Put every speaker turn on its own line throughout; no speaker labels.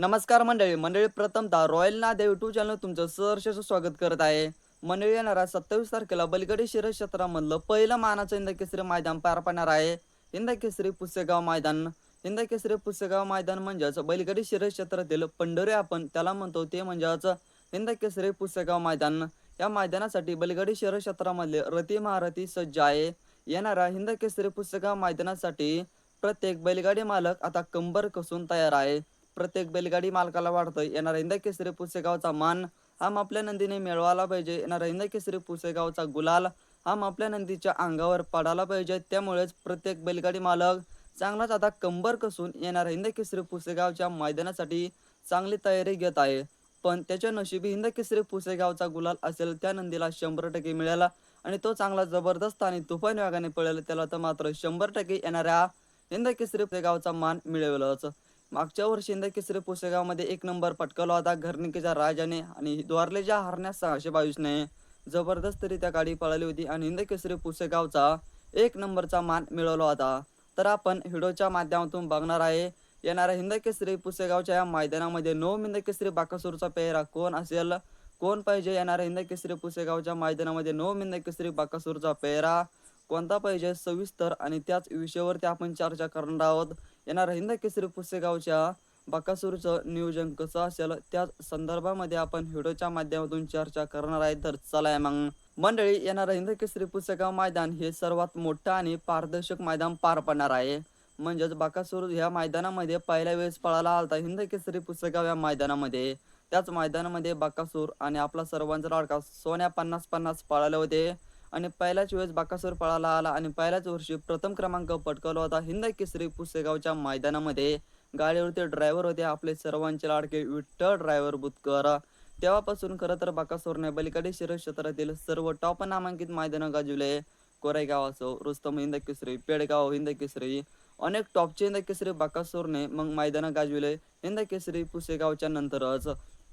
नमस्कार मंडळी मंडळी प्रथमतः रॉयल नाद टू चॅनल तुमचं सहर्ष स्वागत करत आहे. मंडळी येणारा सत्तावीस तारखेला बलगडी शिरस क्षेत्रामधलं पहिलं मानाचं इंदकेसरी मैदान पार पडणार आहे. इंदकेसरी पुसेगाव मैदान. इंदकेसरी पुसेगाव मैदान म्हणजेच बलगडी शिरस क्षेत्रातील पंढरी आपण त्याला म्हणतो ते म्हणजेच इंदकेसरी पुसेगाव मैदान. या मैदानासाठी बलगडी शिरस क्षेत्रामधले रती महारथी सज्ज आहे. येणाऱ्या हिंदकेसरी पुसेगाव मैदानासाठी प्रत्येक बैलगाडी मालक आता कंबर कसून तयार आहे. प्रत्येक बैलगाडी मालकाला वाटतं येणारा हिंद केसरी पुसेगावचा मान हा आपल्या नंदीने मिळवायला पाहिजे. येणारा हिंद केसरी पुसेगावचा गुलाल हा आपल्या नंदीच्या अंगावर पडायला पाहिजे. त्यामुळेच प्रत्येक बैलगाडी मालक चांगलाच आता कंबर कसून येणारा हिंद केसरी पुसेगावच्या मैदानासाठी चांगली तयारी घेत आहे. पण त्याच्या नशिबी हिंद केसरी पुसेगावचा गुलाल असेल त्या नंदीला शंभर टक्के मिळेल आणि तो चांगला जबरदस्त आणि तुफान वेगाने पळेल त्याला तर मात्र शंभर टक्के येणाऱ्या हिंद केसरी पुसेगावचा मान मिळवलाच मागच्या वर्षी हिंद केसरी पुसेगावमध्ये एक नंबर पटकावला होता. घरनिकेच्या राजाने आणि द्वारलेच्या हरण्यास सहाशे बावीसने जबरदस्तरित्या गाडी पळाली होती आणि हिंद केसरी पुसेगावचा एक नंबरचा मान मिळवला होता. तर आपण व्हिडिओच्या माध्यमातून बघणार आहे येणाऱ्या हिंद केसरी पुसेगावच्या या मैदानामध्ये नो हिंद केसरी बाकासूरचा पेहरा कोण असेल? कोण पाहिजे येणाऱ्या हिंद केसरी पुसेगावच्या मैदानामध्ये नो हिंद केसरी बाकासूरचा पेहरा? कोणता पाहिजे? सविस्तर आणि त्याच विषयावरती आपण चर्चा करणार आहोत. येणाऱ्या हिंद केसरी पुसेगावच्या बाकासूरचं नियोजन कसं असेल? त्याच संदर्भामध्ये आपण व्हिडिओच्या माध्यमातून चर्चा करणार आहे. तर चला मग. मंडळी येणारं हिंद केसरी पुसेगाव मैदान हे सर्वात मोठं आणि पारदर्शक मैदान पार पडणार आहे. म्हणजेच बाकासूर ह्या मैदानामध्ये पहिल्या वेळेस पळाला आलता हिंद केसरी पुसेगाव या मैदानामध्ये. त्याच मैदानामध्ये बाकासूर आणि आपला सर्वांचा लाडका सोन्या पन्नास पन्नास पळाले होते. आणि पहिल्याच वेळेस बाकासूर पळाला आला आणि पहिल्याच वर्षी प्रथम क्रमांक पटकावला होता. हिंद केसरी पुसेगावच्या मैदानामध्ये गाडीवरती ड्रायव्हर होते आपले सर्वांचे लाडके विठ्ठल ड्रायव्हर बुतकर. तेव्हापासून खरं तर बाकासूरने बलिकडे शिरस क्षेत्रातील सर्व टॉप नामांकित मैदानं गाजवले. कोरेगाव असो रुस्तम हिंद केसरी पेडगाव हिंद केसरी अनेक टॉपचे हिंद केसरी बाकासूरने मग मैदानं गाजविले. हिंद केसरी पुसेगावच्या नंतरच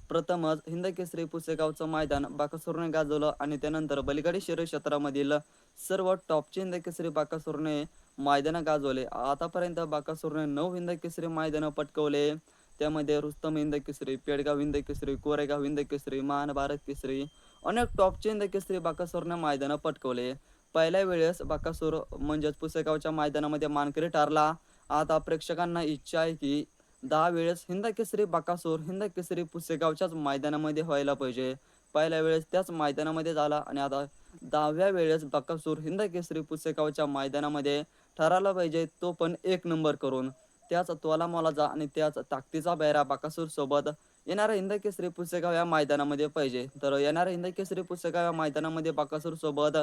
प्रथमच हिंदकेसरी पुसेगावचं मैदान बाकासुरने गाजवलं आणि त्यानंतर बलिगाडी शहर क्षेत्रामधील सर्व टॉपचे हिंदकेसरी बाकासुरने मैदानं गाजवले. आतापर्यंत बाकासुरने नऊ हिंदकेसरी मैदानं पटकवले. त्यामध्ये रुस्तम हिंद केसरी पेडगाव हिंद केसरी कोरेगाव हिंद केसरी महान भारत केसरी अनेक टॉपचे हिंद केसरी बाकासूरने मैदानं पटकवले. पहिल्या वेळेस बाकासूर म्हणजेच पुसेगावच्या मैदानामध्ये मानकरी ठरला. आता प्रेक्षकांना इच्छा आहे की दहा वेळेस हिंद केसरी बाकासूर हिंद केसरी पुसेगावच्याच मैदानामध्ये व्हायला पाहिजे. पहिल्या वेळेस त्याच मैदानामध्ये झाला आणि आता दहाव्या वेळेस बाकासूर हिंद केसरी पुसेगावच्या मैदानामध्ये ठरायला पाहिजे तो पण एक नंबर करून. त्याच तोला मोलाचा आणि त्याच ताकदीचा बेरा बाकासूर सोबत येणाऱ्या हिंद केसरी पुसेगाव या मैदानामध्ये पाहिजे. तर येणाऱ्या हिंद केसरी पुसेगाव या मैदानामध्ये बाकासूर सोबत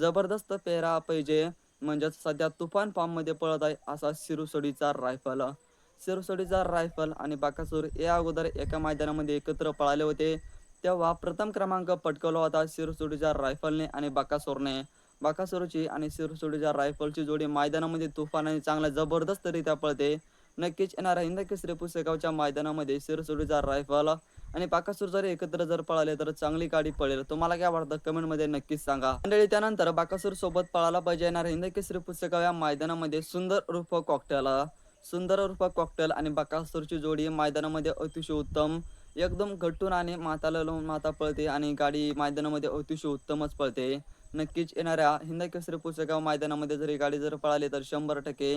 जबरदस्त पेहरा पाहिजे. म्हणजेच सध्या तुफान फॉर्ममध्ये पळत आहे असा शिरुसडीचा रायफल. सिरुसडीचा रायफल आणि बाकासूर या अगोदर एका मैदानामध्ये एकत्र पळाले होते. तेव्हा प्रथम क्रमांक पटकवला होता सिरुसोडीच्या रायफलने आणि बाकासूरने. बाकासूरची आणि सिरुसोडीच्या रायफलची जोडी मैदानामध्ये तुफानाने आणि चांगल्या जबरदस्तरित्या पळते. नक्कीच येणाऱ्या हिंद केसरी पुसेगावच्या मैदानामध्ये सिरसोडीचा रायफल आणि बाकासूर जर एकत्र जर पळाले तर चांगली गाडी पळेल. तुम्हाला काय वाटतं? कमेंटमध्ये नक्कीच सांगा. मंडळी त्यानंतर बाकासूर सोबत पळाला पाहिजे येणार हिंद केसरी पुसेगाव या मैदानामध्ये सुंदर रूप कॉकटेल सुंदर रूपा कॉकटेल आणि बाकासूरची जोडी मैदानामध्ये अतिशय उत्तम. एकदम घट्टून आणि माताला लावून माता पळते आणि गाडी मैदानामध्ये अतिशय उत्तमच पळते. नक्कीच येणाऱ्या हिंद केसरी पुसेगाव मैदानामध्ये जरी गाडी जर पळाली तर शंभर टक्के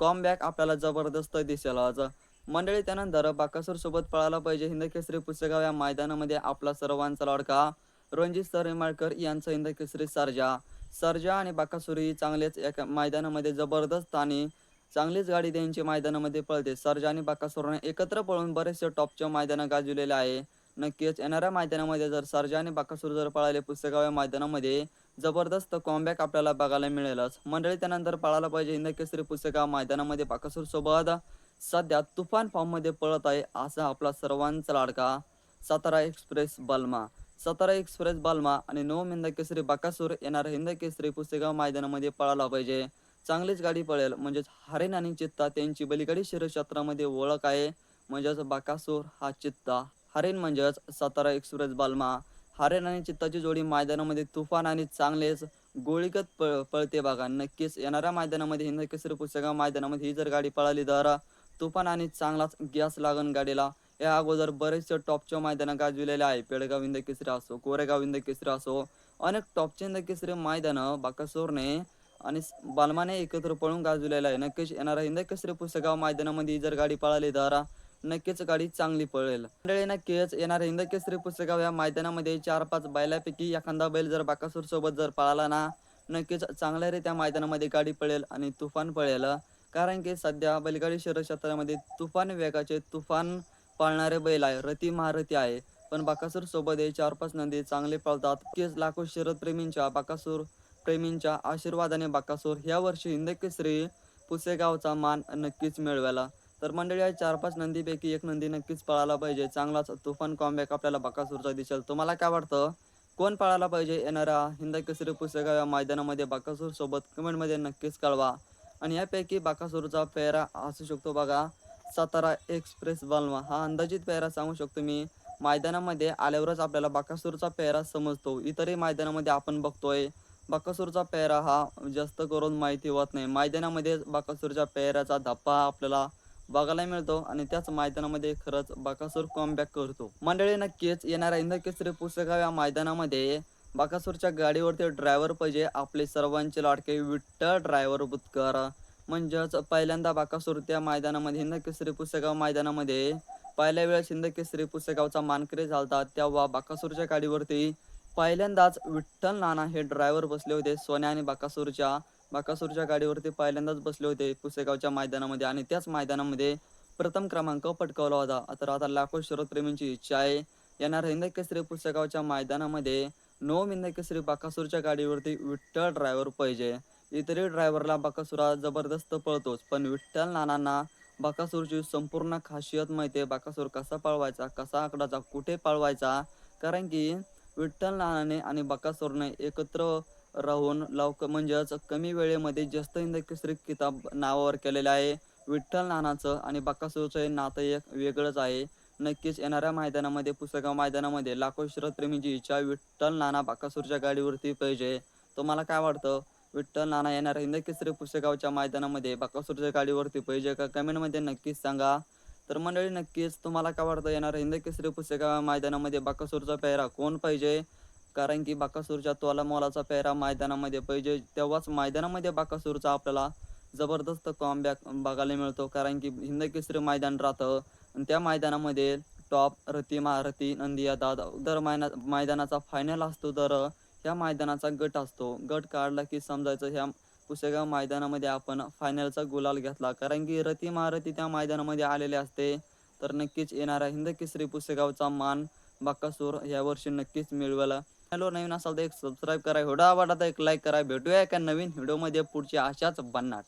कॉमबॅक आपल्याला जबरदस्त दिसेलच मंडळी त्यानंतर बाकासूर सोबत पळायला पाहिजे हिंद केसरी पुसेगाव या मैदानामध्ये आपला सर्वांचा लाडका रणजित सर यांचा हिंद केसरी सर्जा. सर्जा आणि बाकासुरी चांगलेच एका मैदानामध्ये जबरदस्त आणि चांगलीच गाडी त्यांची मैदानामध्ये पळते. सर्ज आणि बाकासुरने एकत्र पळून बरेचसे टॉपच्या मैदानं गाजवलेले आहे. नक्कीच येणाऱ्या मैदानामध्ये जर सर्जा आणि बाकासूर जर पळाले पुस्तकाव या मैदानामध्ये जबरदस्त कॉम्बॅक आपल्याला बघायला मिळेलच. मंडळी त्यानंतर पळायला पाहिजे हिंद केसरी मैदानामध्ये बाकासूर सोबत सध्या तुफान फॉर्ममध्ये पळत आहे असा आपला सर्वांचा लाडका सातारा एक्सप्रेस बल्मा. सातारा एक्सप्रेस बल्मा आणि नऊ हिंद केसरी बाकासूर येणाऱ्या हिंद केसरी पुस्तका मैदानामध्ये पळायला पाहिजे. चांगलीच गाडी पळेल. म्हणजेच हरेन आणि चित्ता त्यांची बलिगाडी क्षेत्रामध्ये ओळख आहे. म्हणजेच बाकासूर हा चित्ता. हरेन म्हणजेच सातारा एक्सप्रेस बालमा. हरेन आणि चित्ताची जोडी मैदानामध्ये तुफान आणि चांगलेच गोळीगत पळ पळते बघा. नक्कीच येणाऱ्या मैदानामध्ये हिंद केसरी पुस्तका मैदानामध्ये ही जर गाडी पळाली तर तुफान आणि चांगलाच गॅस लागन गाडीला. या अगोदर बरेचसे टॉपच्या मैदानं गाजविलेले आहे. पेडगाव इंद केसरी असो कोरेगाव इंद केसरी असो अनेक टॉपचे इंद केसरी मैदानं बाकासोरने आणि बालमाने एकत्र पळून गाजविलेलं आहे. नक्कीच येणारा हिंद केसरी पुस्तगाव मैदानामध्ये जर गाडी पळाली दारा नक्कीच गाडी चांगली पळेल. मंडळी नक्कीच येणाऱ्या हिंद केसरी पुस्तगाव या मैदानामध्ये चार पाच बैलापैकी एखादा बैल जर बाकासूर सोबत जर पळाला ना नक्कीच चांगल्या रे त्या मैदानामध्ये गाडी पळेल आणि तुफान पळेल. कारण की सध्या बैलगाडी शहर क्षेत्रामध्ये तुफान वेगाचे तुफान पाळणारे बैल आहे. रती महारथी आहे. पण बाकासूर सोबत हे चार पाच नंदी चांगले पळतात. केस लाखो शरद प्रेमींच्या बाकासूर प्रेमींच्या आशीर्वादाने बाकासूर ह्या वर्षी हिंदकेसरी पुसेगावचा मान नक्कीच मिळवायला तर मंडळी या चार पाच नंदीपैकी एक नंदी नक्कीच पळायला पाहिजे. चांगलाच तुफान कॉम्बॅक आपल्याला बाकासूरचा दिसेल. तुम्हाला काय वाटतं? कोण पळायला पाहिजे? येणाऱ्या हिंदकेसरी पुसेगाव या मैदानामध्ये बाकासूर सोबत कमेंटमध्ये नक्कीच कळवा. आणि यापैकी बाकासूरचा पेहरा असू शकतो बघा. सातारा एक्सप्रेस बालमा हा अंदाजित पेहरा सांगू शकतो मी. मैदानामध्ये आल्यावरच आपल्याला बाकासूरचा पेहरा समजतो. इतरही मैदानामध्ये आपण बघतोय. बाकासूरचा पेहरा हा जास्त करून माहिती होत नाही. मैदानामध्ये बाकासूरच्या पेहऱ्याचा धप्पा आपल्याला बघायला मिळतो आणि त्याच मैदानामध्ये खरंच बाकासूर कॉमबॅक करतो. मंडळी नक्कीच येणाऱ्या इंद केसरी पुस्तकाव या मैदानामध्ये बाकासूरच्या गाडीवरती ड्रायव्हर पाहिजे. आपले सर्वांचे लाडके विठ्ठल ड्रायव्हर बुतकर. म्हणजेच पहिल्यांदा बाकासूर त्या मैदानामध्ये हिंदकेसरी पुस्तकाव मैदानामध्ये पहिल्या वेळेस हिंद केसरी पुस्तकावचा मानकरी झालता तेव्हा बाकासूरच्या गाडीवरती पहिल्यांदाच विठ्ठल नाना हे ड्रायव्हर बसले होते. सोन्या आणि बाकासूरच्या बाकासूरच्या गाडीवरती पहिल्यांदाच बसले होते पुसेगावच्या मैदानामध्ये आणि त्याच मैदानामध्ये प्रथम क्रमांक पटकावला होता. तर आता लाखो शरदप्रेमींची इच्छा आहे येणार हिंद केसरी पुस्तकावच्या मैदानामध्ये नऊ हिंद केसरी बाकासूरच्या गाडीवरती विठ्ठल ड्रायव्हर पाहिजे. इतरही ड्रायव्हरला बाकासुरा जबरदस्त पळतोच पण विठ्ठल नानांना बाकासूरची संपूर्ण खासियत माहिती आहे बाकासूर कसा पळवायचा कसा आकडाचा कुठे पळवायचा? कारण की विठ्ठल नानाने आणि बकासूरने एकत्र राहून लवकर म्हणजेच कमी वेळेमध्ये जास्त हिंद केसरी किताब नावावर केलेले आहे. विठ्ठल नानाचं आणि बकासूरचं हे नातं एक वेगळंच आहे. नक्कीच येणाऱ्या मैदानामध्ये पुस्तका मैदानामध्ये लाखो शरदप्रेमीची इच्छा विठ्ठल नाना बाकासूरच्या गाडीवरती पाहिजे. तुम्हाला काय वाटतं? विठ्ठल नाना येणाऱ्या हिंद केसरी मैदानामध्ये बाकासूरच्या गाडीवरती पाहिजे का? कमेंटमध्ये नक्कीच सांगा. तर मंडळी नक्कीच तुम्हाला काय वाटतं? येणार हिंद केसरी पुस्तका मैदानामध्ये बाकासूरचा पेहरा कोण पाहिजे? कारण की बाकासूरच्या तोला मोलाचा पेहरा मैदानामध्ये पाहिजे. तेव्हाच मैदानामध्ये बाकासूरचा आपल्याला जबरदस्त कॉमबॅक बघायला मिळतो. कारण की हिंद केसरी मैदान राहतं. आणि त्या मैदानामध्ये टॉप रती महारथी नंदिया दादा दर मैना मैदानाचा फायनल असतो. तर ह्या मैदानाचा गट असतो. गट काढला की समजायचं ह्या पुसेगाव मैदानामध्ये आपण फायनलचा गुलाल घेतला. कारण की रती महारथी त्या मैदानामध्ये आलेले असते. तर नक्कीच येणारा हिंद केसरी पुसेगावचा मान बाकासूर या वर्षी नक्कीच मिळवेल. हॅलो नवीन असाल तर एक सबस्क्राईब करा. व्हिडिओ आवडला तर एक लाईक करा. भेटूया एका नवीन व्हिडिओमध्ये पुढची अशाच भन्नाट.